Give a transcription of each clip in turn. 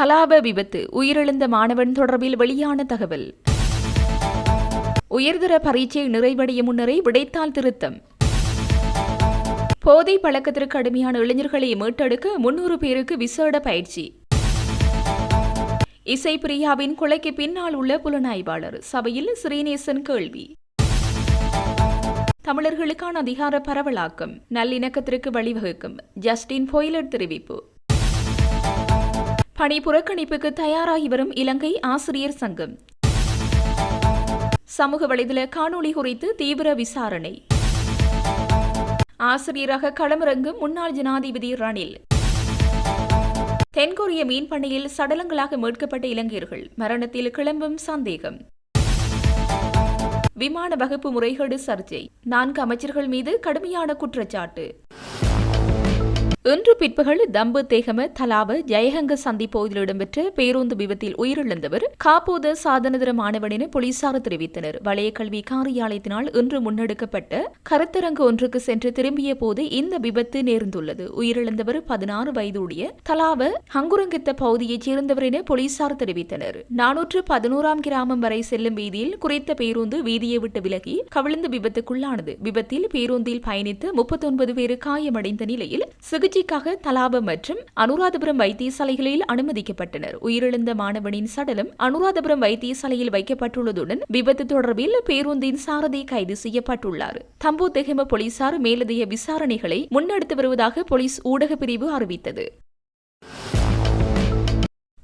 கலாப விபத்து உயிரிழந்த மாணவன் தொடர்பில் வெளியான தகவல். உயர்தர பரீட்சை நிறைவடைய முன்னரே விடைத்தாள் திருத்தம். போதை பழக்கத்திற்கு அடிமையான இளைஞர்களை மீட்டெடுக்க முன்னூறு பேருக்கு விசேட பயிற்சி. இசை பிரியாவின் கொலைக்கு பின்னால் உள்ள புலனாய்வாளர் சபையில் ஸ்ரீநேசன் கேள்வி. தமிழர்களுக்கான அதிகார பரவலாக்கம் நல்லிணக்கத்திற்கு வழிவகுக்கும் ஜஸ்டின் போய்லர் தெரிவிப்பு. பணி புறக்கணிப்புக்கு தயாராகி வரும் இலங்கை ஆசிரியர் சங்கம். சமூக வலைதள காணொளி குறித்து தீவிர விசாரணை. ஆசிரியராக களமிறங்கும் முன்னாள் ஜனாதிபதி ரணில். தென்கொரிய மீன் பண்ணையில் சடலங்களாக மீட்கப்பட்ட இலங்கையர்கள் மரணத்தில் கிளம்பும் சந்தேகம். விமான வகுப்பு முறைகேடு சர்ச்சை. நான்கு அமைச்சர்கள் மீது கடுமையான குற்றச்சாட்டு. இன்று பிற்பகல் தம்பு தேகம தலாவ ஜெயஹங்க சந்திப்பகுதியில் இடம்பெற்ற பேருந்து விபத்தில் உயிரிழந்தவர் காப்போத சாதனதர மாணவன் என போலீசார் தெரிவித்தனர். வலய கல்வி காரியாலயத்தினால் இன்று முன்னெடுக்கப்பட்ட கருத்தரங்கு ஒன்றுக்கு சென்று திரும்பிய போது இந்த விபத்து நேர்ந்துள்ளது. உயிரிழந்தவர் பதினாறு வயதுடைய தலாவ ஹங்குரங்கித்த பகுதியைச் சேர்ந்தவர் என போலீசார் தெரிவித்தனர். நானூற்று பதினோராம் கிராமம் வரை செல்லும் வீதியில் குறித்த பேருந்து வீதியை விட்டு விலகி கவிழ்ந்து விபத்துக்குள்ளானது. விபத்தில் பேருந்தில் பயணித்து முப்பத்தொன்பது பேர் காயமடைந்த நிலையில் சிகிச்சை சிகிச்சைக்காக தலாபம் மற்றும் அனுராதபுரம் வைத்தியசாலைகளில் அனுமதிக்கப்பட்டனர். உயிரிழந்த மாணவனின் சடலம் அனுராதபுரம் வைத்தியசாலையில் வைக்கப்பட்டுள்ளதுடன் விபத்து தொடர்பில் பேருந்தின் சாரதி கைது செய்யப்பட்டுள்ளார். தம்பு தெஹம போலீசார் மேலதிக விசாரணைகளை முன்னெடுத்து வருவதாக போலீஸ் ஊடக பிரிவு அறிவித்தது.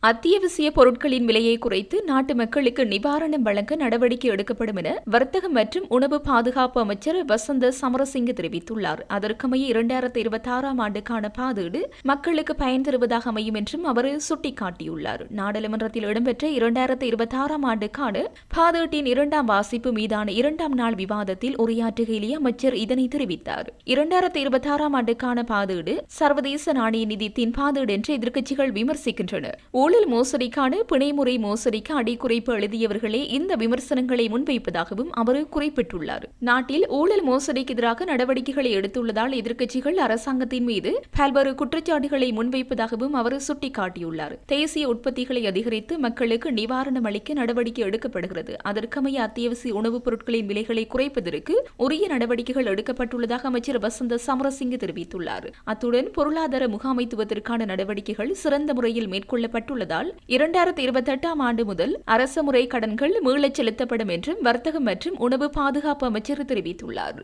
அத்தியாவசிய பொருட்களின் விலையை குறைத்து நாட்டு மக்களுக்கு நிவாரணம் வழங்க நடவடிக்கை எடுக்கப்படும் என வர்த்தகம் மற்றும் உணவு பாதுகாப்பு அமைச்சர் வசந்த சமரசிங்க தெரிவித்துள்ளார். அதற்கமைய இரண்டாயிரத்தி இருபத்தி ஆறாம் ஆண்டுக்கான பாதீடு மக்களுக்கு பயன் தருவதாக அமையும் என்றும் அவர் சுட்டிக்காட்டியுள்ளார். நாடாளுமன்றத்தில் இடம்பெற்ற இரண்டாயிரத்தி இருபத்தி ஆறாம் ஆண்டுக்கான பாதீட்டின் இரண்டாம் வாசிப்பு மீதான இரண்டாம் நாள் விவாதத்தில் உரையாற்றுகையிலேயே அமைச்சர் இதனை தெரிவித்தார். இரண்டாயிரத்தி இருபத்தி ஆறாம் ஆண்டுக்கான பாதீடு சர்வதேச நாணய நிதியத்தின் பாதீடு என்று எதிர்க்கட்சிகள் விமர்சிக்கின்றன. ஊழல் மோசடிக்கான பிணைமுறை மோசடிக்கு அடிக்குறைப்பு எழுதியவர்களே இந்த விமர்சனங்களை முன்வைப்பதாகவும் அவர் குறிப்பிட்டுள்ளார். நாட்டில் ஊழல் மோசடிக்கு எதிராக நடவடிக்கைகளை எடுத்துள்ளதால் எதிர்க்கட்சிகள் அரசாங்கத்தின் மீது பல்வேறு குற்றச்சாட்டுகளை முன்வைப்பதாகவும் அவர் சுட்டிக்காட்டியுள்ளார். தேசிய உற்பத்திகளை அதிகரித்து மக்களுக்கு நிவாரணம் அளிக்க நடவடிக்கை எடுக்கப்படுகிறது. அதற்கமைய அத்தியாவசிய உணவுப் பொருட்களின் விலைகளை குறைப்பதற்கு உரிய நடவடிக்கைகள் எடுக்கப்பட்டுள்ளதாக அமைச்சர் வசந்த சமரசிங்க தெரிவித்துள்ளார். அத்துடன் பொருளாதார முகாமைத்துவத்திற்கான நடவடிக்கைகள் சிறந்த முறையில் மேற்கொள்ளப்பட்டு உள்ளதால் இரண்டாயிரத்தி இருபத்தி எட்டாம் ஆண்டு முதல் அரசு முறை கடன்கள் மீளச் செலுத்தப்படும் என்றும் வர்த்தகம் மற்றும் உணவு பாதுகாப்பு அமைச்சர் தெரிவித்துள்ளார்.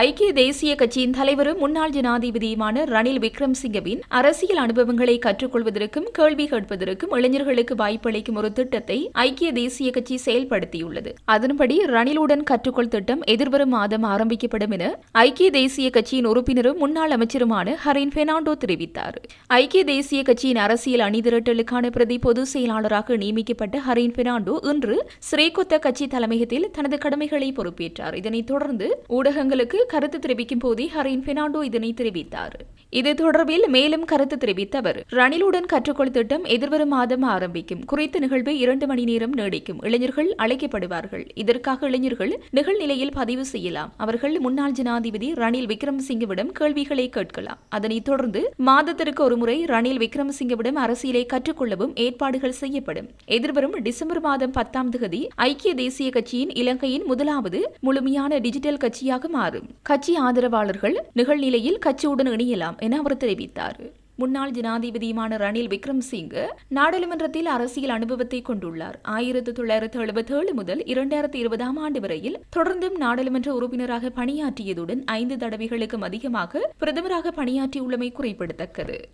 ஐக்கிய தேசிய கட்சியின் தலைவரும் முன்னாள் ஜனாதிபதியுமான ரணில் விக்ரம்சிங்கவின் அரசியல் அனுபவங்களை கற்றுக்கொள்வதற்கும் கேள்வி கேட்பதற்கும் இளைஞர்களுக்கு வாய்ப்பளிக்கும் ஒரு திட்டத்தை ஐக்கிய தேசிய கட்சி செயல்படுத்தியுள்ளது. அதன்படி ரணிலுடன் கற்றுக்கொள் திட்டம் எதிர்வரும் மாதம் ஆரம்பிக்கப்படும் என ஐக்கிய தேசிய கட்சியின் உறுப்பினரும் முன்னாள் அமைச்சருமான ஹரின் பெர்னாண்டோ தெரிவித்தார். ஐக்கிய தேசிய கட்சியின் அரசியல் அணிதிரட்டலுக்கான பிரதி பொதுச் செயலாளராக நியமிக்கப்பட்ட ஹரின் பெர்னாண்டோ இன்று ஸ்ரீகொத்த கட்சி தலைமையகத்தில் தனது கடமைகளை பொறுப்பேற்றார். இதனைத் தொடர்ந்து ஊடகங்களுக்கு கருத்து தெரிவிக்கும் போதே ஹரின் பெர்னாண்டோ இதனை தெரிவித்தார். இது தொடர்பில் மேலும் கருத்து தெரிவித்த அவர் ரணிலுடன் கற்றுக்கொள் திட்டம் எதிர்வரும் மாதம் ஆரம்பிக்கும். குறித்த நிகழ்வு இரண்டு மணி நேரம் நீடிக்கும். இளைஞர்கள் அழைக்கப்படுவார்கள். இதற்காக இளைஞர்கள் நிகழ்நிலையில் பதிவு செய்யலாம். அவர்கள் முன்னாள் ஜனாதிபதி ரணில் விக்ரமசிங்கவிடம் கேள்விகளை கேட்கலாம். அதனைத் தொடர்ந்து மாதத்திற்கு ஒருமுறை ரணில் விக்ரமசிங்கவிடம் அரசியலை கற்றுக்கொள்ளவும் ஏற்பாடுகள் செய்யப்படும். எதிர்வரும் டிசம்பர் மாதம் பத்தாம் தேதி ஐக்கிய தேசிய கட்சியின் இலங்கையின் முதலாவது முழுமையான டிஜிட்டல் கட்சியாக மாறும். கட்சி ஆதரவாளர்கள் நிகழ்நிலையில் கட்சியுடன் இணையலாம் என அவர் தெரிவித்தார். முன்னாள் ஜனாதிபதியுமான ரணில் விக்ரம்சிங் நாடாளுமன்றத்தில் அரசியல் அனுபவத்தை கொண்டுள்ளார். ஆயிரத்தி தொள்ளாயிரத்தி எழுபத்தி ஏழு முதல் இரண்டாயிரத்தி இருபதாம் ஆண்டு வரையில் தொடர்ந்தும் நாடாளுமன்ற உறுப்பினராக பணியாற்றியதுடன் ஐந்து தடவைகளுக்கும் அதிகமாக பிரதமராக பணியாற்றியுள்ளமை குறிப்பிடத்தக்கது.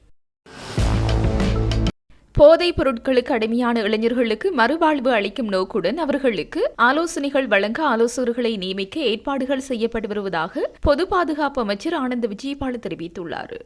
போதைப் பொருட்களுக்கு அடிமையான இளைஞர்களுக்கு மறுவாழ்வு அளிக்கும் நோக்குடன் அவர்களுக்கு ஆலோசனைகள் வழங்க ஆலோசகர்களை நியமிக்க ஏற்பாடுகள் செய்யப்பட்டு வருவதாக பொது பாதுகாப்பு அமைச்சர் ஆனந்த் விஜயபால தெரிவித்துள்ளார்.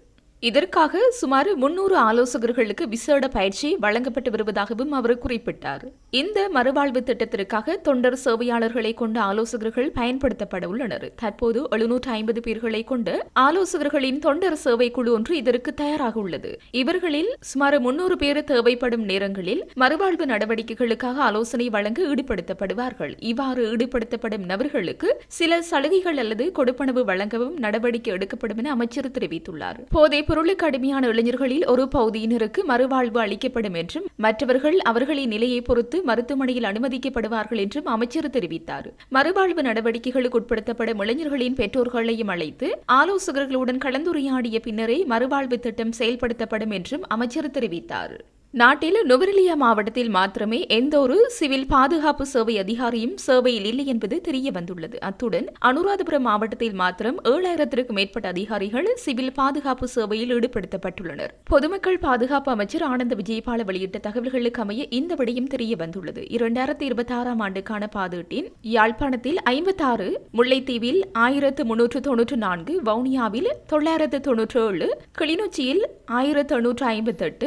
இதற்காக சுமார் முன்னூறு ஆலோசகர்களுக்கு விசேட பயிற்சி வழங்கப்பட்டு வருவதாகவும் அவர் குறிப்பிட்டார். இந்த மறுவாழ்வு திட்டத்திற்காக தொண்டர் சேவையாளர்களை கொண்ட ஆலோசகர்கள் பயன்படுத்தப்பட உள்ளனர். தற்போது எழுநூற்று ஐம்பது பேர்களை கொண்ட ஆலோசகர்களின் தொண்டர் சேவை குழு ஒன்று இதற்கு தயாராக உள்ளது. இவர்களில் சுமார் முன்னூறு பேர் தேவைப்படும் நேரங்களில் மறுவாழ்வு நடவடிக்கைகளுக்காக ஆலோசனை வழங்க ஈடுபடுத்தப்படுவார்கள் இவ்வாறு ஈடுபடுத்தப்படும் நபர்களுக்கு சில சலுகைகள் அல்லது கொடுப்பனவு வழங்கவும் நடவடிக்கை எடுக்கப்படும் என அமைச்சர் தெரிவித்துள்ளார். போதை பொருளுக்கு அடிமையான இளைஞர்களில் ஒரு பகுதியினருக்கு மறுவாழ்வு அளிக்கப்படும் என்றும் மற்றவர்கள் அவர்களின் நிலையை பொறுத்து மருத்துவமனையில் அனுமதிக்கப்படுவார்கள் என்றும் அமைச்சர் தெரிவித்தார். மறுவாழ்வு நடவடிக்கைகளுக்கு உட்படுத்தப்படும் இளைஞர்களின் பெற்றோர்களையும் அழைத்து ஆலோசகர்களுடன் கலந்துரையாடிய பின்னரே மறுவாழ்வு திட்டம் செயல்படுத்தப்படும் என்றும் அமைச்சர் தெரிவித்தார். நாட்டில் நுவரெலியா மாவட்டத்தில் மாத்திரமே எந்த ஒரு சிவில் பாதுகாப்பு சேவை அதிகாரியும் சேவையில் இல்லை என்பது தெரிய வந்துள்ளது. அத்துடன் அனுராதபுரம் மாவட்டத்தில் மாத்திரம் ஏழாயிரத்திற்கும் மேற்பட்ட அதிகாரிகள் சிவில் பாதுகாப்பு சேவையில் ஈடுபடுத்தப்பட்டுள்ளனர். பொதுமக்கள் பாதுகாப்பு அமைச்சர் ஆனந்த விஜயபால வெளியிட்ட தகவல்களுக்கு அமைய இந்த விடயம் தெரிய வந்துள்ளது. இரண்டாயிரத்தி இருபத்தி ஆறாம் ஆண்டுக்கான பாதீட்டின் யாழ்ப்பாணத்தில் ஐம்பத்தாறு முல்லைத்தீவில் ஆயிரத்து முன்னூற்று தொன்னூற்று நான்கு வவுனியாவில் தொள்ளாயிரத்து தொன்னூற்று ஏழு கிளிநொச்சியில் ஆயிரத்து எண்ணூற்று ஐம்பத்தெட்டு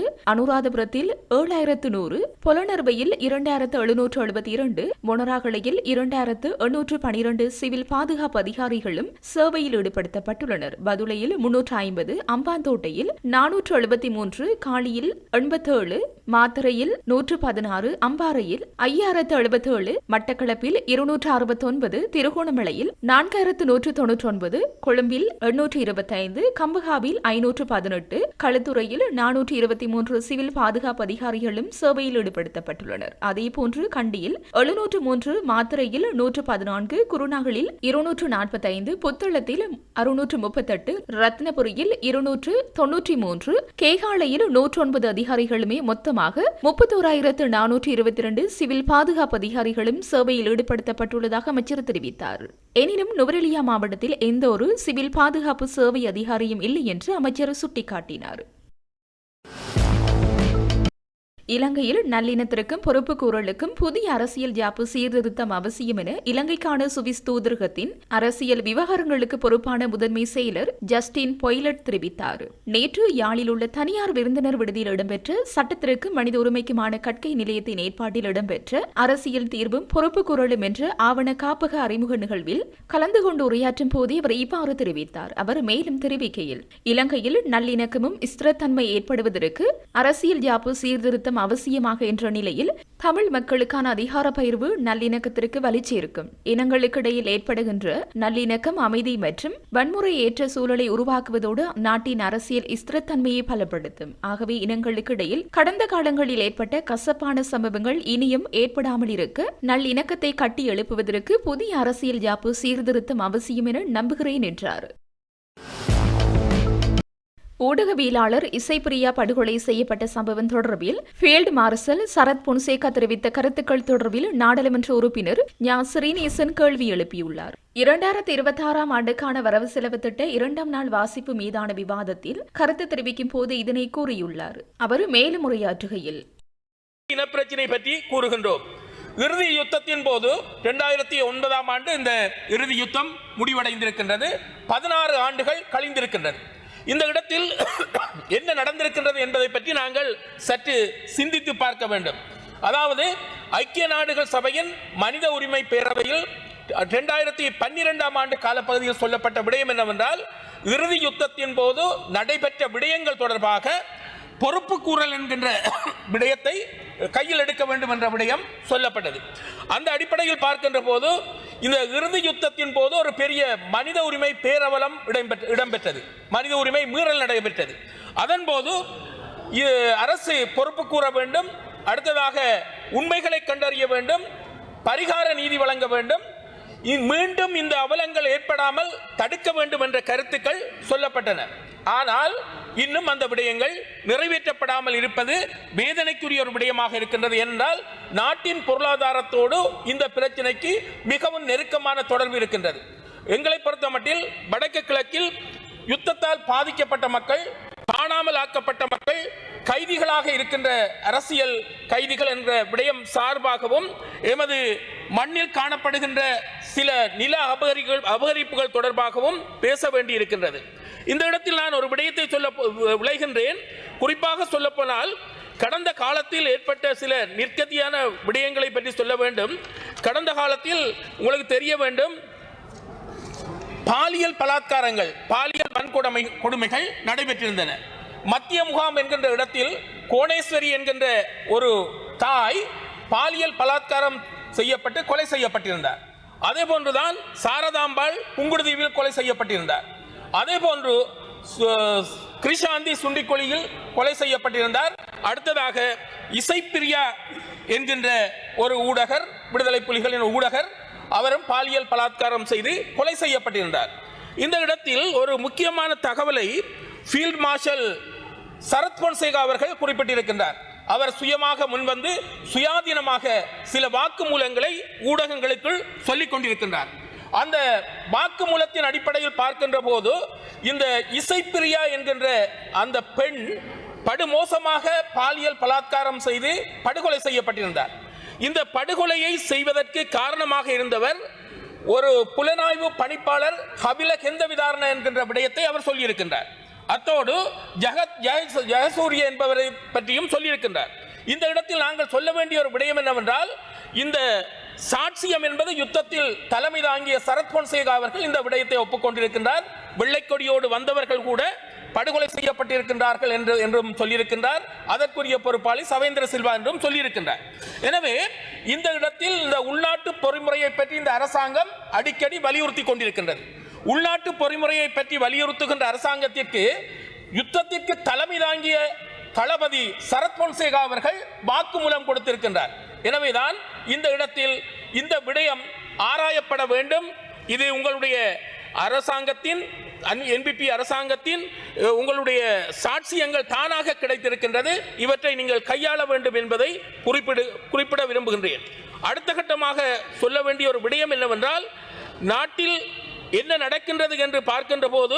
அனுராதபுரத்தில் ஏழாயிரத்து நூறு பொலனர்வையில் இரண்டாயிரத்து எழுநூற்று எழுபத்தி இரண்டு மொனராகலையில் இரண்டாயிரத்து எண்ணூற்று பனிரெண்டு சிவில் பாதுகாப்பு அதிகாரிகளும் சேவையில் ஈடுபடுத்தப்பட்டுள்ளனர். பதுளையில் முன்னூற்று ஐம்பது அம்பாந்தோட்டையில் நானூற்று எழுபத்தி மூன்று காலியில் எண்பத்தேழு மாத்தரையில் நூற்று பதினாறு அம்பாறையில் ஐயாயிரத்து எழுபத்தேழு மட்டக்களப்பில் இருநூற்று அறுபத்தி ஒன்பது திருகோணமலையில் நான்காயிரத்து நூற்று தொன்னூற்றி ஒன்பது கொழும்பில் எண்ணூற்று இருபத்தைந்து கம்புகாவில் ஐநூற்று பதினெட்டு களுத்துறையில் நானூற்று இருபத்தி மூன்று சிவில் பாதுகாப்பு அதிகாரிகளும் சேவையில் ஈடுபடுத்தப்பட்டுள்ளனர். அதேபோன்று கண்டியில் எழுநூற்று மூன்று மாத்திரையில் நூற்று பதினான்கு குருநாகலில் இருநூற்று நாற்பத்தைந்து புத்தளத்தில் அறுநூற்று முப்பத்தெட்டு ரத்னபுரியில் இருநூற்று தொன்னூற்றி மூன்று கேகாலையில் நூற்று ஒன்பது அதிகாரிகளுமே மொத்தமாக முப்பத்தோராயிரத்து நானூற்று இருபத்தி இரண்டு சிவில் பாதுகாப்பு அதிகாரிகளும் சேவையில் ஈடுபடுத்தப்பட்டுள்ளதாக அமைச்சர் தெரிவித்தார். எனினும் நுவரெலியா மாவட்டத்தில் எந்த ஒரு சிவில் பாதுகாப்பு சேவை அதிகாரியும் இல்லை என்று அமைச்சர் சுட்டிக்காட்டினார். இலங்கையில் நல்லிணத்திற்கும் பொறுப்பு கூறலுக்கும் புதிய அரசியல் ஜாப்பு சீர்திருத்தம் அவசியம் என இலங்கைக்கான சுவிஸ் தூதரகத்தின் அரசியல் விவகாரங்களுக்கு பொறுப்பான முதன்மை செயலர் ஜஸ்டின் பொய்லட் தெரிவித்தார். நேற்று யாழில் உள்ள தனியார் விருந்தினர் விடுதியில் இடம்பெற்ற சட்டத்திற்கு மனித உரிமைக்குமான கற்கை நிலையத்தின் ஏற்பாட்டில் இடம்பெற்ற அரசியல் தீர்வும் பொறுப்பு கூறலும் என்ற ஆவண காப்பக அறிமுக நிகழ்வில் கலந்து கொண்டு உரையாற்றும் போதே அவர் இவ்வாறு தெரிவித்தார். அவர் மேலும் தெரிவிக்கையில் இலங்கையில் நல்லிணக்கமும் ஸ்திரத்தன்மை ஏற்படுவதற்கு அரசியல் ஜாப்பு சீர்திருத்தம் அவசியமாக என்ற நிலையில் தமிழ் மக்களுக்கான அதிகார பகிர்வு நல்லிணக்கத்திற்கு வலிச்சேர்க்கும். இனங்களுக்கிடையில் ஏற்படுகின்ற நல்லிணக்கம் அமைதி மற்றும் வன்முறை ஏற்ற சூழலை உருவாக்குவதோடு நாட்டின் அரசியல் ஸ்திரத்தன்மையை பலப்படுத்தும். ஆகவே இனங்களுக்கிடையில் கடந்த காலங்களில் ஏற்பட்ட கசப்பான சம்பவங்கள் இனியும் ஏற்படாமல் இருக்க நல்லிணக்கத்தை கட்டி எழுப்புவதற்கு புதிய அரசியல் ஜாப்பு சீர்திருத்தம் அவசியம் என நம்புகிறேன் என்றார். ஊடகவியலாளர் இசைப்பிரியா படுகொலை செய்யப்பட்ட சம்பவம் தொடர்பில் ஃபீல்டு மார்ஷல் சரத் பொன்சேகா தெரிவித்த கருத்துக்கள் தொடர்பில் நாடாளுமன்ற உறுப்பினர் ஞா. ஸ்ரீநேசன் கேள்வி எழுப்பியுள்ளார். இரண்டாயிரத்தி இருபத்தி ஆறாம் ஆண்டுக்கான வரவு செலவு திட்ட இரண்டாம் நாள் வாசிப்பு மீதான விவாதத்தில் கருத்து தெரிவிக்கும் போது இதனை கூறியுள்ளார். அவர் மேலும் உரையாற்றுகையில் இனப்பிரச்சினை பற்றி கூறுகின்றோம். இறுதி யுத்தத்தின் போது இரண்டாயிரத்தி ஒன்பதாம் ஆண்டு இந்த இறுதி யுத்தம் முடிவடைந்திருக்கின்றது. பதினாறு ஆண்டுகள் கழிந்திருக்கின்றது. இந்த இடத்தில் என்ன நடந்திருக்கின்றது என்பதை பற்றி நாங்கள் சற்று சிந்தித்து பார்க்க வேண்டும். அதாவது ஐக்கிய நாடுகள் சபையின் மனித உரிமை பேரவையில் இரண்டாயிரத்தி பன்னிரெண்டாம் ஆண்டு காலப்பகுதியில் சொல்லப்பட்ட விடயம் என்னவென்றால் இறுதி யுத்தத்தின் போது நடைபெற்ற விடயங்கள் தொடர்பாக பொறுப்பு கூறல் என்கின்ற விடயத்தை கையில் எடுக்க வேண்டும் என்ற விடயம் சொல்லப்பட்டது. அந்த அடிப்படையில் பார்க்கின்ற போது இந்த இறுதி யுத்தத்தின் போது ஒரு பெரிய மனித உரிமை பேரவலம் இடம்பெற்ற இடம்பெற்றது. மனித உரிமை மீறல் நடைபெற்றது. அதன் போது அரசு பொறுப்பு கூற வேண்டும் அடுத்ததாக உண்மைகளை கண்டறிய வேண்டும் பரிகார நீதி வழங்க வேண்டும் இ- மீண்டும் இந்த அவலங்கள் ஏற்படாமல் தடுக்க வேண்டும் என்ற கருத்துக்கள் சொல்லப்பட்டன. ஆனால் இன்னும் அந்த விடயங்கள் நிறைவேற்றப்படாமல் இருப்பது வேதனைக்குரிய ஒரு விடயமாக இருக்கின்றது என்றால் நாட்டின் பொருளாதாரத்தோடு இந்த பிரச்சனைக்கு மிகவும் நெருக்கமான தொடர்பு இருக்கின்றது. எங்களை பொறுத்தமட்டில் வடக்கு கிழக்கில் யுத்தத்தால் பாதிக்கப்பட்ட மக்கள் காணாமல் ஆக்கப்பட்ட மக்கள் கைதிகளாக இருக்கின்ற அரசியல் கைதிகள் என்ற விடயம் சார்பாகவும் எமது மண்ணில் காணப்படுகின்ற சில நில அபகரிகள் அபகரிப்புகள் தொடர்பாகவும் பேச வேண்டி இருக்கின்றது இந்த இடத்தில் நான் ஒரு விடயத்தை சொல்ல விளைகின்றேன். குறிப்பாக சொல்லப்போனால் கடந்த காலத்தில் ஏற்பட்ட சில நிற்கதியான விடயங்களை பற்றி சொல்ல வேண்டும். கடந்த காலத்தில் உங்களுக்கு தெரிய வேண்டும் பாலியல் பலாத்காரங்கள் பாலியல் வன்கொடுமை கொடுமைகள் நடைபெற்றிருந்தன. மத்திய முகாம் என்கின்ற இடத்தில் கோணேஸ்வரி என்கின்ற ஒரு தாய் பாலியல் பலாத்காரம் செய்யப்பட்டு கொலை செய்யப்பட்டிருந்தார். அதே போன்றுதான் சாரதாம்பாள் புங்குடுதீவில் கொலை செய்யப்பட்டிருந்தார். அதே போன்று கிருஷாந்தி சுண்டிக்கொழியில் கொலை செய்யப்பட்டிருந்தார். அடுத்ததாக இசைப்பிரியா என்கின்ற ஒரு ஊடகர் விடுதலை புலிகளின் ஊடகர் அவரும் பாலியல் பலாத்காரம் செய்து கொலை செய்யப்பட்டிருந்தார். இந்த இடத்தில் ஒரு முக்கியமான தகவலை ஃபீல்ட் மார்ஷல் சரத் பொன்சேகா அவர்கள் குறிப்பிட்டிருக்கின்றார். அவர் சுயமாக முன்வந்து சுயாதீனமாக சில வாக்குமூலங்களை ஊடகங்களுக்குள் சொல்லிக் கொண்டிருக்கின்றார். அந்த வாக்குமூலத்தின் அடிப்படையில் பார்க்கின்ற போது இந்த இசைப்பிரியா என்கின்ற அந்த பெண் படுமோசமாக பாலியல் பலாத்காரம் செய்து படுகொலை செய்யப்பட்டிருந்தார். இந்த படுகொலையை செய்வதற்கு காரணமாக இருந்தவர் ஒரு புலனாய்வு பணிப்பாளர் கபில கெந்த விதாரண என்கின்ற விடயத்தை அவர் சொல்லியிருக்கின்றார். அத்தோடு ஜெகத் ஜெய- என்பவரை பற்றியும் சொல்லியிருக்கின்றார். இந்த இடத்தில் நாங்கள் சொல்ல வேண்டிய ஒரு விடயம் என்னவென்றால் இந்த சாட்சியம் என்பது யுத்தத்தில் தலைமை தாங்கிய சரத் பொன்சேகா அவர்கள் இந்த விடயத்தை ஒப்புக்கொண்டிருக்கின்றார். வெள்ளைக்கொடியோடு வந்தவர்கள் கூட படுகொலை செய்யப்பட்டிருக்கின்றார்கள் என்று என்றும் சொல்லியிருக்கின்றார். அதற்குரிய பொறுப்பாளி சவேந்திர சில்வா என்றும் சொல்லியிருக்கின்றார். எனவே இந்த இடத்தில் இந்த உள்நாட்டு பொறிமுறையை பற்றி இந்த அரசாங்கம் அடிக்கடி வலியுறுத்தி கொண்டிருக்கின்றது. உள்நாட்டு பொறிமுறையை பற்றி வலியுறுத்துகின்ற அரசாங்கத்திற்கு யுத்தத்திற்கு தலைமை தாங்கிய தளபதி சரத் பொன்சேகா அவர்கள் வாக்குமூலம் கொடுத்திருக்கின்றார். எனவேதான் இந்த இடத்தில் இந்த விடயம் ஆராயப்பட வேண்டும். இது உங்களுடைய அரசாங்கத்தின் என்பிபி அரசாங்கத்தின் உங்களுடைய சாட்சியங்கள் தானாக கிடைத்திருக்கின்றது. இவற்றை நீங்கள் கையாள வேண்டும் என்பதை குறிப்பிடு குறிப்பிட விரும்புகின்றேன். அடுத்த கட்டமாக சொல்ல வேண்டிய ஒரு விடயம் என்னவென்றால் நாட்டில் என்ன நடக்கின்றது என்று பார்க்கின்ற போது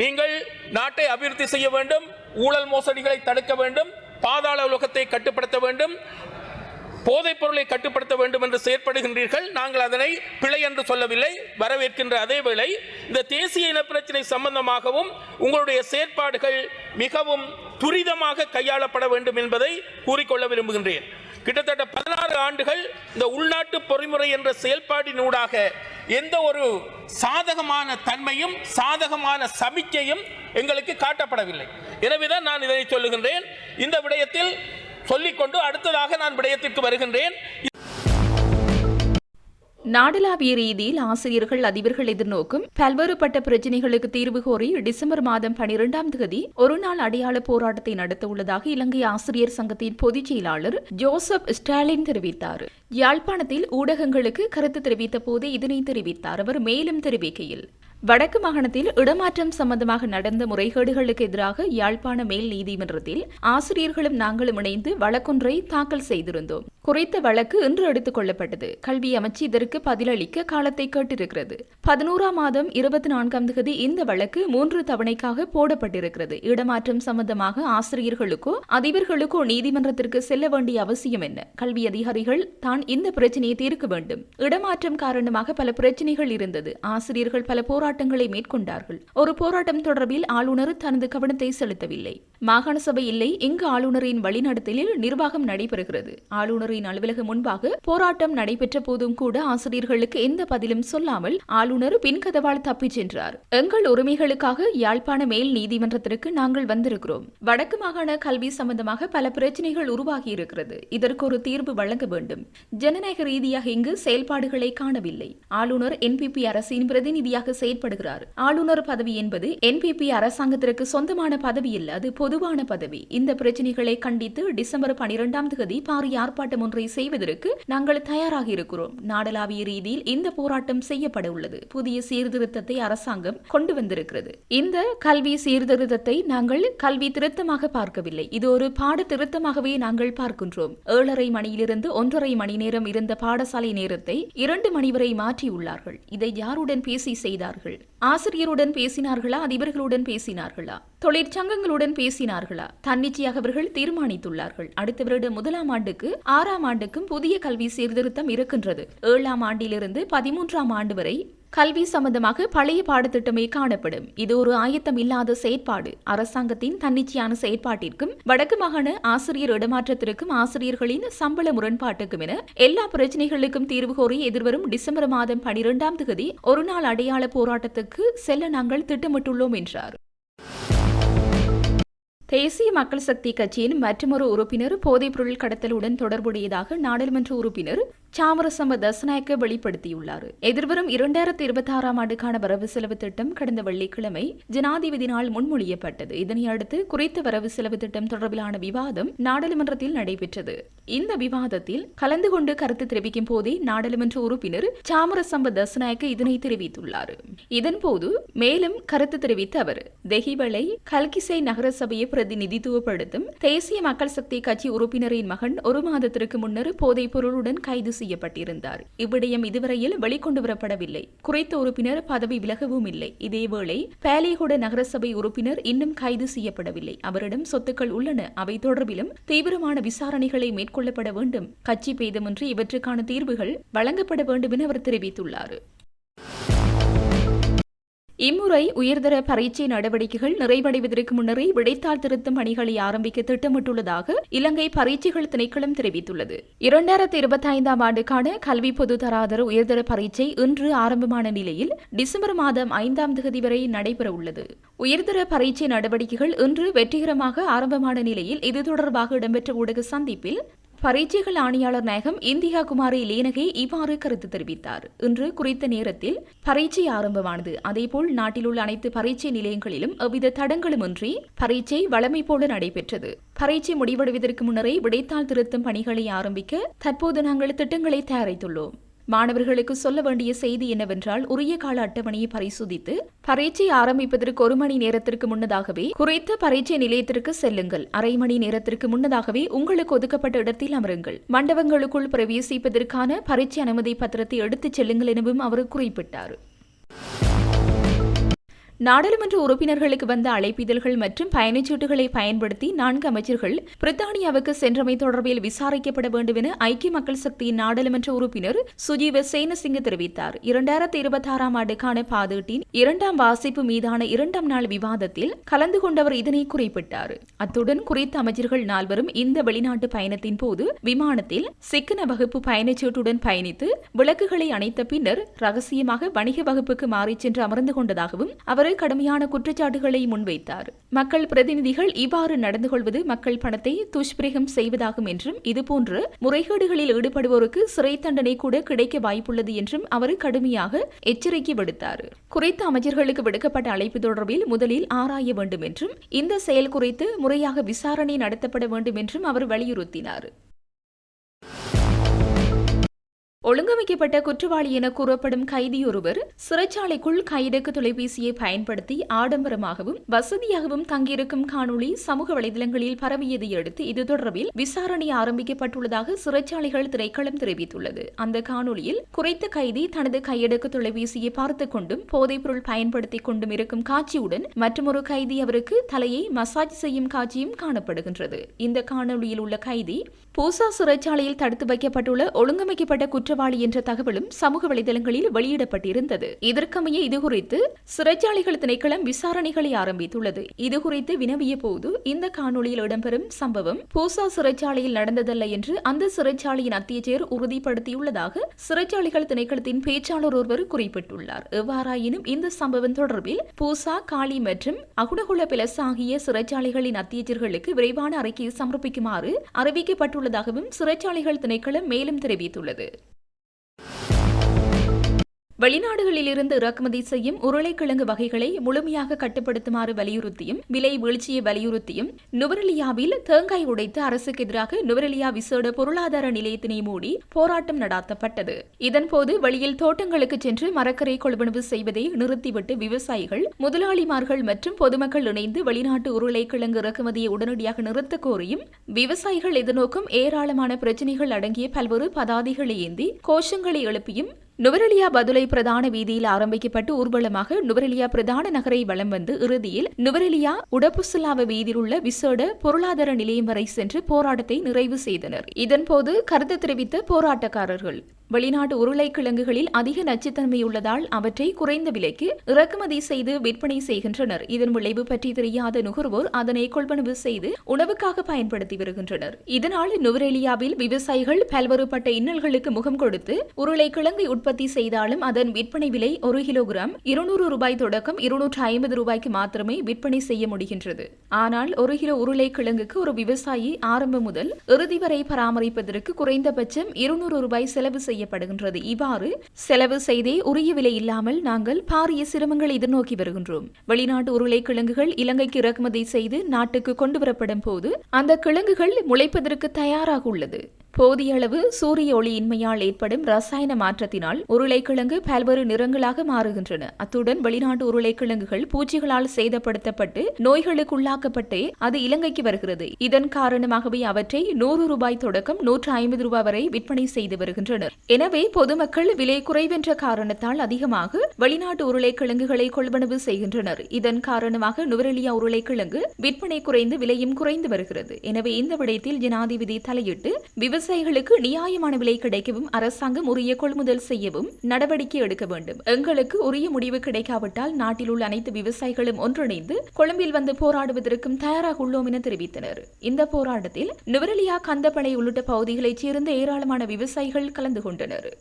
நீங்கள் நாட்டை அபிவிருத்தி செய்ய வேண்டும் ஊழல் மோசடிகளை தடுக்க வேண்டும் பாதாள உலகத்தை கட்டுப்படுத்த வேண்டும் போதைப் பொருளை கட்டுப்படுத்த வேண்டும் என்று செயற்படுகின்றீர்கள். நாங்கள் அதனை பிழை என்று சொல்லவில்லை. வரவேற்கின்ற அதேவேளை இந்த தேசிய இனப்பிரச்சினை சம்பந்தமாகவும் உங்களுடைய செயற்பாடுகள் மிகவும் துரிதமாக கையாளப்பட வேண்டும் என்பதை கூறிக்கொள்ள விரும்புகின்றேன். கிட்டத்தட்ட பதினாறு ஆண்டுகள் இந்த உள்நாட்டு பொறிமுறை என்ற செயல்பாடினூடாக எந்த ஒரு சாதகமான தன்மையும் சாதகமான சமிக்கையும் எங்களுக்கு காட்டப்படவில்லை. எனவேதான் நான் இதனை சொல்லுகின்றேன். இந்த விடயத்தில் சொல்லிக்கொண்டு அடுத்ததாக நான் விடயத்திற்கு வருகின்றேன். நாடளாவிய ரீதியில் ஆசிரியர்கள் அதிபர்கள் எதிர்நோக்கும் பல்வேறுபட்ட பிரச்சினைகளுக்கு தீர்வு கோரி டிசம்பர் மாதம் பனிரெண்டாம் தேதி ஒருநாள் அடையாள போராட்டத்தை நடத்த உள்ளதாக இலங்கை ஆசிரியர் சங்கத்தின் பொதுச் செயலாளர் ஜோசப் ஸ்டாலின் தெரிவித்தார். யாழ்ப்பாணத்தில் ஊடகங்களுக்கு கருத்து தெரிவித்த போது இதனை தெரிவித்தார் அவர் மேலும் தெரிவிக்கையில். வடக்கு மாகாணத்தில் இடமாற்றம் சம்பந்தமாக நடந்த முறைகேடுகளுக்கு எதிராக யாழ்ப்பாண மேல் நீதிமன்றத்தில் ஆசிரியர்களும் நாங்களும் இணைந்து வழக்கொன்றை தாக்கல் செய்திருந்தோம். குறித்த வழக்கு இன்று எடுத்துக் கொள்ளப்பட்டது. கல்வி அமைச்சு இதற்கு பதிலளிக்க காலத்தை கேட்டிருக்கிறது. பதினோராம் மாதம் இருபத்தி நான்காம் தேதி இந்த வழக்கு மூன்று தவணைக்காக போடப்பட்டிருக்கிறது. இடமாற்றம் சம்பந்தமாக ஆசிரியர்களுக்கோ அதிபர்களுக்கோ நீதிமன்றத்திற்கு செல்ல வேண்டிய அவசியம் என்ன? கல்வி அதிகாரிகள் தான் இந்த பிரச்சனையை தீர்க்க வேண்டும். இடமாற்றம் காரணமாக பல பிரச்சனைகள் இருந்தது. ஆசிரியர்கள் பல போராட்டங்களை மேற்கொண்டார்கள். ஒரு போராட்டம் தொடர்பில் ஆளுநர் தனது கவனத்தை செலுத்தவில்லை. மாகாண சபை இல்லை. இங்கு ஆளுநரின் வழிநடத்தலில் நிர்வாகம் நடைபெறுகிறது. ஆளுநர் ஆளுநரின் அலுவலகம் முன்பாக போராட்டம் நடைபெற்ற போதும் கூட ஆசிரியர்களுக்கு எந்த பதிலும் சொல்லாமல் ஆளுநர் பின்கதவால் தப்பிச் சென்றார். எங்கள் உரிமைகளுக்காக யாழ்ப்பாண மேல் நீதிமன்றத்திற்கு நாங்கள் வந்திருக்கிறோம். வடக்கு மாகாண கல்வி சம்பந்தமாக பல பிரச்சனைகள் உருவாகி இருக்கிறது இதற்கு ஒரு தீர்வு வழங்க வேண்டும். ஜனநாயக ரீதியாக இங்கு செயல்பாடுகளை காணவில்லை. ஆளுநர் என்பிபி அரசின் பிரதிநிதியாக செயற்படுகிறார். ஆளுநர் பதவி என்பது என்பிபி அரசாங்கத்திற்கு சொந்தமான பதவி அல்ல அது பொதுவான பதவி. இந்த பிரச்சனைகளை கண்டித்து டிசம்பர் பனிரெண்டாம் தேதி பாரிய ஆர்ப்பாட்டம் ஒன்றை செய்வதற்கு நாங்கள் தயாராக இருக்கிறோம். நாடளாவிய ரீதியில் இந்த போராட்டம் செய்யப்பட உள்ளது. புதிய சீர்திருத்தத்தை அரசாங்கம் கொண்டு வந்திருக்கிறது. இந்த கல்வி சீர்திருத்தத்தை நாங்கள் கல்வி திருத்தமாக பார்க்கவில்லை. இது ஒரு பாட திருத்தமாகவே நாங்கள் பார்க்கின்றோம். ஏழரை மணியிலிருந்து ஒன்றரை மணி நேரம் இருந்த பாடசாலை நேரத்தை இரண்டு மணி வரை மாற்றியுள்ளார்கள் இதை யாருடன் பேசி செய்தார்கள்? ஆசிரியருடன் பேசினார்களா? அதிபர்களுடன் பேசினார்களா? தொழிற்சங்கங்களுடன் பேசினார்களா? தன்னிச்சையாக அவர்கள் தீர்மானித்துள்ளார்கள். அடுத்த வருட முதலாம் ஆண்டுக்கு ஆறாம் ஆண்டுக்கும் புதிய கல்வி சீர்திருத்தம் இருக்கின்றது. ஏழாம் ஆண்டிலிருந்து பதிமூன்றாம் ஆண்டு வரை கல்வி சம்பந்தமாக பழைய பாடத்திட்டமே காணப்படும். இது ஒரு ஆயத்தம் இல்லாத செயற்பாடு. அரசாங்கத்தின் தன்னிச்சையான செயற்பாட்டிற்கும் வடக்கு மாகாண ஆசிரியர் இடமாற்றத்திற்கும் ஆசிரியர்களின் சம்பள முரண்பாட்டுக்கும் என எல்லா பிரச்சனைகளுக்கும் தீர்வு கோரி எதிர்வரும் டிசம்பர் மாதம் பனிரெண்டாம் தேதி ஒருநாள் அடையாள போராட்டத்துக்கு செல்ல நாங்கள் திட்டமிட்டுள்ளோம் என்றார். தேசிய மக்கள் சக்தி கட்சியின் மற்றொரு உறுப்பினர் போதைப்பொருள் கடத்தலுடன் தொடர்புடையதாக நாடாளுமன்ற உறுப்பினர் சாமரசம்ப தசநாயக்க வெளிப்படுத்தியுள்ளார். எதிர்வரும் இரண்டாயிரத்தி இருபத்தி ஆறாம் ஆண்டுக்கான வரவு செலவு திட்டம் கடந்த வெள்ளிக்கிழமை ஜனாதிபதியினால் முன்மொழியப்பட்டது. இதனை அடுத்து குறித்த வரவு செலவு திட்டம் தொடர்பிலான விவாதம் நாடாளுமன்றத்தில் நடைபெற்றது. இந்த விவாதத்தில் கலந்து கொண்டு கருத்து தெரிவிக்கும் போதே நாடாளுமன்ற உறுப்பினர் சாமரசம்ப தசநாயக்க இதனை தெரிவித்துள்ளார். இதன்போது மேலும் கருத்து தெரிவித்த அவர் தெஹிவளை கல்கிசை நகரசபையை பிரதிநிதித்துவப்படுத்தும் தேசிய மக்கள் சக்தி கட்சி உறுப்பினரின் மகன் ஒரு மாதத்திற்கு முன்னர் போதைப் பொருளுடன் கைது செய்யப்பட்டிருந்தார். இவ்விடயம் இதுவரையில் வெளிக்கொண்டு வரப்படவில்லை. குறைத்த உறுப்பினர் பதவி விலகவும் இல்லை. இதேவேளை பேலிகுட நகரசபை உறுப்பினர் இன்னும் கைது செய்யப்படவில்லை. அவரிடம் சொத்துக்கள் உள்ளன. அவை தொடர்பிலும் தீவிரமான விசாரணைகளை மேற்கொள்ளப்பட வேண்டும். கட்சி பேதமின்றி இவற்றுக்கான தீர்வுகள் வழங்கப்பட வேண்டும் என அவர் தெரிவித்துள்ளார். இம்முறை உயர்தர பரீட்சை நடவடிக்கைகள் நிறைவடைவதற்கு முன்னரே விடைத்தாள் திருத்தும் பணிகளை ஆரம்பிக்க திட்டமிட்டுள்ளதாக இலங்கை பரீட்சைகள் திணைக்களம் தெரிவித்துள்ளது. இரண்டாயிரத்தி இருபத்தி ஐந்தாம் ஆண்டுக்கான கல்வி பொது தராதர உயர்தர பரீட்சை இன்று ஆரம்பமான நிலையில் டிசம்பர் மாதம் ஐந்தாம் தேதி வரை நடைபெறவுள்ளது உயர்தர பரீட்சை நடவடிக்கைகள் இன்று வெற்றிகரமாக ஆரம்பமான நிலையில் இது தொடர்பாக இடம்பெற்ற ஊடக சந்திப்பில் பரீட்சைகள் ஆணையாளர் நாயகம் இந்தியா குமாரி லேனகே இவ்வாறு கருத்து தெரிவித்தார். இன்று குறித்த நேரத்தில் பரீட்சை ஆரம்பமானது. அதேபோல் நாட்டில் உள்ள அனைத்து பரீட்சை நிலையங்களிலும் எவ்வித தடங்களுமின்றி பரீட்சை வழமை போல நடைபெற்றது. பரீட்சை முடிவடைவதற்கு முன்னரே விடைத்தாள் திருத்தும் பணிகளை ஆரம்பிக்க தற்போது நாங்கள் திட்டங்களை தயாரித்துள்ளோம். மாணவர்களுக்கு சொல்ல வேண்டிய செய்தி என்னவென்றால் உரிய கால அட்டவணையை பரிசோதித்து பரீட்சை ஆரம்பிப்பதற்கு ஒரு மணி நேரத்திற்கு முன்னதாகவே குறித்த பரீட்சை நிலையத்திற்கு செல்லுங்கள். அரை மணி நேரத்திற்கு முன்னதாகவே உங்களுக்கு ஒதுக்கப்பட்ட இடத்தில் அமருங்கள். மண்டபங்களுக்குள் பிரவேசிப்பதற்கான பரீட்சை அனுமதி பத்திரத்தை எடுத்துச் செல்லுங்கள் எனவும் அவர் குறிப்பிட்டார். நாடாளுமன்ற உறுப்பினர்களுக்கு வந்த அழைப்பிதழ்கள் மற்றும் பயணச்சீட்டுகளை பயன்படுத்தி நான்கு அமைச்சர்கள் பிரித்தானியாவுக்கு சென்றமை தொடர்பில் விசாரிக்கப்பட வேண்டும் என ஐக்கிய மக்கள் சக்தியின் நாடாளுமன்ற உறுப்பினர் சுஜீவ சேனசிங்க தெரிவித்தார். இரண்டாயிரத்தி இருபத்தி ஆறாம் ஆண்டுக்கான பாதீட்டின் இரண்டாம் வாசிப்பு மீதான இரண்டாம் நாள் விவாதத்தில் கலந்து கொண்டவர் இதனை குறிப்பிட்டார். அத்துடன் குறித்த அமைச்சர்கள் நால்வரும் இந்த வெளிநாட்டு பயணத்தின் போது விமானத்தில் சிக்கன வகுப்பு பயணச்சீட்டுடன் பயணித்து விளக்குகளை அணைத்த பின்னர் ரகசியமாக வணிக வகுப்புக்கு மாறிச் சென்று அமர்ந்து கொண்டதாகவும் அவர் கடுமையான குற்றச்சாட்டுகளை முன்வைத்தார். மக்கள் பிரதிநிதிகள் இவ்வாறு நடந்து கொள்வது மக்கள் பணத்தை துஷ்பிரகம் செய்வதாகும் என்றும் இதுபோன்று முறைகேடுகளில் ஈடுபடுவோருக்கு சிறை தண்டனை கூட கிடைக்க வாய்ப்புள்ளது என்றும் அவர் கடுமையாக எச்சரிக்கை விடுத்தார். குறித்த அமைச்சர்களுக்கு விடுக்கப்பட்ட அழைப்பு தொடர்பில் முதலில் ஆராய வேண்டும் என்றும் இந்த செயல் குறித்து முறையாக விசாரணை நடத்தப்பட வேண்டும் என்றும் அவர் வலியுறுத்தினார். ஒழுங்கமைக்கப்பட்ட குற்றவாளி என கூறப்படும் கைதியொருவர் சிறைச்சாலைக்குள் கையடக்கு தொலைபேசியை பயன்படுத்தி ஆடம்பரமாகவும் வசதியாகவும் தங்கியிருக்கும் காணொளி சமூக வலைதளங்களில் பரவியதை அடுத்து இது தொடர்பில் விசாரணை ஆரம்பிக்கப்பட்டுள்ளதாக சிறைச்சாலைகள் திரைக்களம் தெரிவித்துள்ளது. அந்த காணொளியில் குறைத்த கைதி தனது கையடக்கு தொலைபேசியை பார்த்துக் கொண்டும் போதைப்பொருள் பயன்படுத்திக் கொண்டும் இருக்கும் காட்சியுடன் மற்றொரு கைதி அவருக்கு தலையை மசாஜ் செய்யும் காட்சியும் காணப்படுகின்றது. இந்த காணொளியில் உள்ள கைதி பூசா சிறைச்சாலையில் தடுத்து வைக்கப்பட்டுள்ள ஒழுங்கமைக்கப்பட்ட குற்றவாளி என்ற தகவலும் சமூக வலைதளங்களில் வெளியிடப்பட்டிருந்தது. இதற்கமைய இதுகுறித்து சிறைச்சாலைகள் திணைக்களம் விசாரணைகளை ஆரம்பித்துள்ளது. இதுகுறித்து வினவிய போது இந்த காணொளியில் இடம்பெறும் சம்பவம் பூசா சிறைச்சாலையில் நடந்ததல்ல என்று அந்த சிறைச்சாலையின் அத்தியட்சர் உறுதிப்படுத்தியுள்ளதாக சிறைச்சாலைகள் திணைக்களத்தின் பேச்சாளர் ஒருவர் குறிப்பிட்டுள்ளார். எவ்வாறாயினும் இந்த சம்பவம் தொடர்பில் பூசா காளி மற்றும் அகுடகுல பிளஸ் ஆகிய சிறைச்சாலைகளின் அத்தியட்சர்களுக்கு விரைவான அறிக்கையை சமர்ப்பிக்குமாறு அறிவிக்கப்பட்டுள்ள உள்ளதாகவும் சிறைச்சாலைகள் திணைக்களம் மேலும் தெரிவித்துள்ளது. வெளிநாடுகளிலிருந்து இறக்குமதி செய்யும் உருளைக்கிழங்கு வகைகளை முழுமையாக கட்டுப்படுத்துமாறு வலியுறுத்தியும் விலை வீழ்ச்சியை வலியுறுத்தியும் நுவரெலியாவில் தேங்காய் உடைத்து அரசுக்கு எதிராக நுவரெலியா விசேட பொருளாதார நிலையத்தினை மூடி போராட்டம் நடாத்தப்பட்டது. இதன்போது வெளியில் தோட்டங்களுக்கு சென்று மரக்கரை கொள்வனவு செய்வதை நிறுத்திவிட்டு விவசாயிகள் முதலாளிமார்கள் மற்றும் பொதுமக்கள் இணைந்து வெளிநாட்டு உருளைக்கிழங்கு இறக்குமதியை உடனடியாக நிறுத்த கோரியும் விவசாயிகள் எதிர்நோக்கும் ஏராளமான பிரச்சினைகள் அடங்கிய பல்வேறு பதாதைகளை ஏந்தி கோஷங்களை எழுப்பியும் நுவரெலியா பதுளை பிரதான வீதியில் ஆரம்பிக்கப்பட்டு ஊர்வலமாக நுவரெலியா பிரதான நகரை வலம் வந்து இறுதியில் நுவரெலியா உடப்புசுலாவ வீதியில் உள்ள விசேட பொருளாதார நிலையம் வரை சென்று போராட்டத்தை நிறைவு செய்தனர். இதன்போது கருத்து தெரிவித்த போராட்டக்காரர்கள் வெளிநாட்டு உருளைக்கிழங்குகளில் அதிக நச்சுத்தன்மை உள்ளதால் அவற்றை குறைந்த விலைக்கு இறக்குமதி செய்து விற்பனை செய்கின்றனர். இதன் விளைவு பற்றி தெரியாத நுகர்வோர் அதனை கொள்வனவு செய்து உணவுக்காக பயன்படுத்தி வருகின்றனர். இதனால் நுவரெலியாவில் விவசாயிகள் பல்வேறுபட்ட இன்னல்களுக்கு முகம் கொடுத்து உருளைக்கிழங்கை உற்பத்தி செய்தாலும் அதன் விற்பனை விலை ஒரு கிலோகிராம் இருநூறு ரூபாய் தொடக்கம் இருநூற்று ஐம்பது ரூபாய்க்கு மாத்திரமே விற்பனை செய்ய முடிகின்றது. ஆனால் ஒரு கிலோ உருளைக்கிழங்குக்கு ஒரு விவசாயி ஆரம்பம் முதல் இறுதி வரை பராமரிப்பதற்கு குறைந்தபட்சம் இருநூறு ரூபாய் செலவு செய்யப்படுகின்றது. இவ்வாறு செலவு செய்தே உரிய விலை இல்லாமல் நாங்கள் பாரிய சிரமங்களை எதிர்நோக்கி வருகின்றோம். வெளிநாட்டு உருளைக்கிழங்குகள் இலங்கைக்கு இறக்குமதி செய்து நாட்டுக்கு கொண்டு வரப்படும் போது அந்த கிழங்குகள் முளைப்பதற்கு தயாராக உள்ளது. போதிய அளவு சூரிய ஒளியின்மையால் ஏற்படும் ரசாயன மாற்றத்தினால் உருளைக்கிழங்கு பல்வேறு நிறங்களாக மாறுகின்றன. அத்துடன் வெளிநாட்டு உருளைக்கிழங்குகள் பூச்சிகளால் சேதப்படுத்தப்பட்டு நோய்களுக்குள்ளாக்கப்பட்டே அது இலங்கைக்கு வருகிறது. இதன் காரணமாகவே அவற்றை நூறு ரூபாய் தொடக்கம் நூற்று ஐம்பது ரூபாய் வரை விற்பனை செய்து வருகின்றனர். எனவே பொதுமக்கள் விலை குறைவென்ற காரணத்தால் அதிகமாக வெளிநாட்டு உருளைக்கிழங்குகளை கொள்வனவு செய்கின்றனர். இதன் காரணமாக நுவரெலியா உருளைக்கிழங்கு விற்பனை குறைந்து விலையும் குறைந்து வருகிறது. எனவே இந்த விடயத்தில் ஜனாதிபதி தலையிட்டு விவசாய விவசாயிகளுக்கு நியாயமான விலை கிடைக்கவும் அரசாங்கம் உரிய கொள்முதல் செய்யவும் நடவடிக்கை எடுக்க வேண்டும். எங்களுக்கு உரிய முடிவு கிடைக்காவிட்டால் நாட்டில் உள்ள அனைத்து விவசாயிகளும் ஒன்றிணைந்து கொழும்பில் வந்து போராடுவதற்கும் தயாராக உள்ளோம் என தெரிவித்தனர். இந்த போராட்டத்தில் நுவரலியா கந்தப்படை உள்ளிட்ட பகுதிகளைச் சேர்ந்த ஏராளமான விவசாயிகள் கலந்து கொண்டனர்.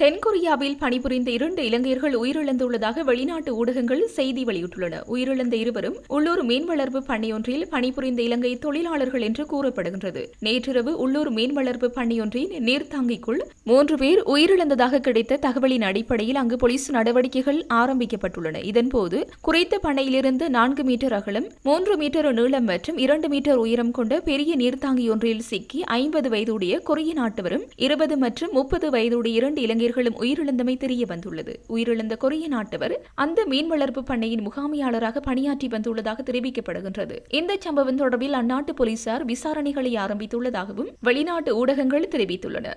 தென்கொரியாவில் பணிபுரிந்த இரண்டு இலங்கையர்கள் உயிரிழந்துள்ளதாக வெளிநாட்டு ஊடகங்கள் செய்தி வெளியிட்டுள்ளன. உயிரிழந்த இருவரும் உள்ளூர் மீன் வளர்ப்பு பண்ணையொன்றில் பணிபுரிந்த இலங்கை தொழிலாளர்கள் என்று கூறப்படுகின்றது. நேற்றிரவு உள்ளூர் மீன் வளர்ப்பு பண்ணையொன்றின் நீர்த்தாங்கிக்குள் மூன்று பேர் உயிரிழந்ததாக கிடைத்த தகவலின் அடிப்படையில் அங்கு போலீஸ் நடவடிக்கைகள் ஆரம்பிக்கப்பட்டுள்ளன. இதன்போது குறித்த பண்ணையிலிருந்து நான்கு மீட்டர் அகலம் மூன்று மீட்டர் நீளம் மற்றும் இரண்டு மீட்டர் உயரம் கொண்ட பெரிய நீர்த்தாங்கியொன்றில் சிக்கி ஐம்பது வயதுடைய கொரிய நாட்டவரும் இருபது மற்றும் முப்பது வயதுடைய இரண்டு இலங்கை இலங்கையர்களும் உயிரிழந்தமை தெரிய வந்துள்ளது. உயிரிழந்த கொரிய நாட்டவர் அந்த மீன் வளர்ப்பு பண்ணையின் முகாமையாளராக பணியாற்றி வந்துள்ளதாக தெரிவிக்கப்படுகின்றது. இந்த சம்பவம் தொடர்பில் அந்நாட்டு போலீசார் விசாரணைகளை ஆரம்பித்துள்ளதாகவும் வெளிநாட்டு ஊடகங்கள் தெரிவித்துள்ளன.